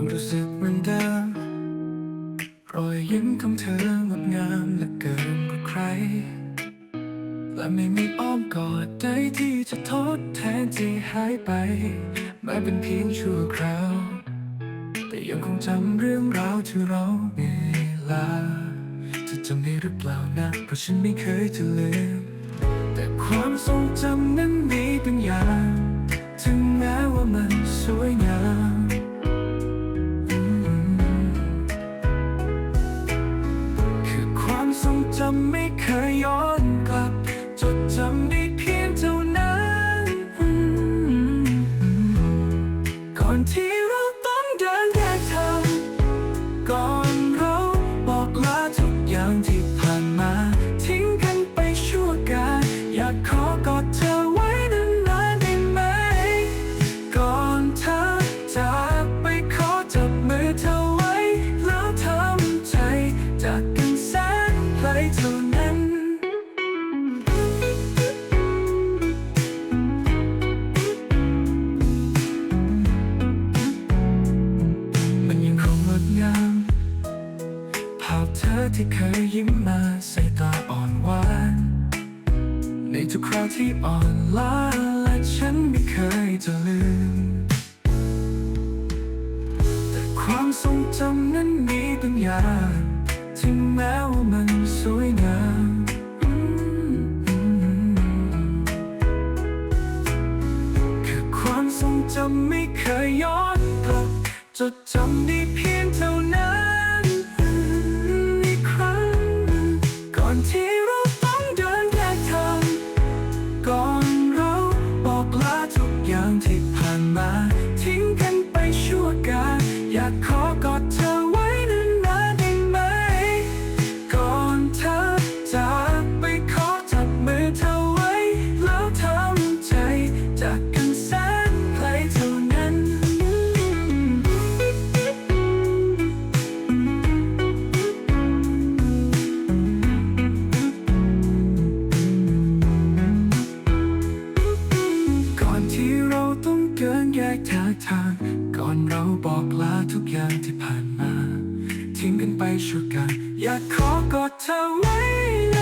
ยังรู้สึกเหมือนเดิม รอยยิ้มของเธองดงามเหลือเกินกว่าใคร และไม่มีอ้อมกอดใดที่จะทดแทนที่หายไป แม้เป็นเพียงชั่วคราว แต่ยังคงจำเรื่องราวที่เราเวลาจะจำได้หรือเปล่านะ เพราะฉันไม่เคยจะลืม แต่ความทรงจำนั้นมีบางอย่าง ถึงแม้ว่ามัน ที่เคยยิ้มมาใส่ตาอ่อนหวาน ในทุกคราวที่อ่อนล้าและฉันไม่เคยจะลืม แต่ความทรงจำนั้นมีบางอย่างที่แม้ว่ามันสวยงามอืมคือความทรงจำไม่เคยย้อนกลับจดจำได้เพียงเท่านั้นานมา กินแยกทางทาง ก่อนเราบอกลาทุกอย่างที่ผ่านมา ทิ้งกันไปชั่วกัน อยากขอกอดเธอไว้